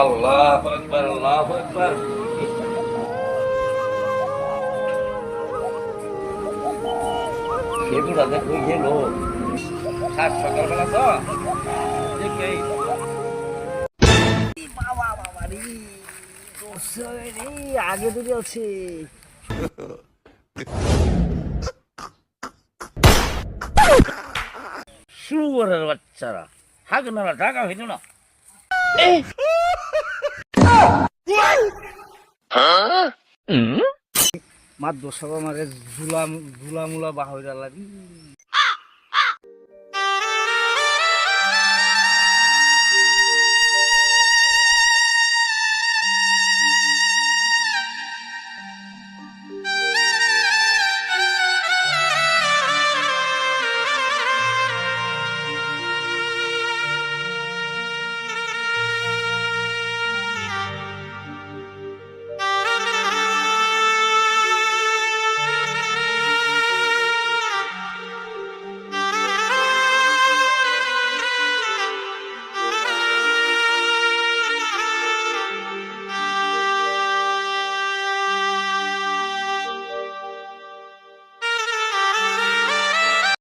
আল্লাহ আকবার আল্লাহ আকবার। সেগুলা দেখো গেল সাত সকালবেলা তো। আগে দূরে আছে শুয়ারের বাচ্চারা। হাগ না টাকা হইল না। মার দোষা মারে ঝুলা ঝুলা মুলা বাহরা লাগি।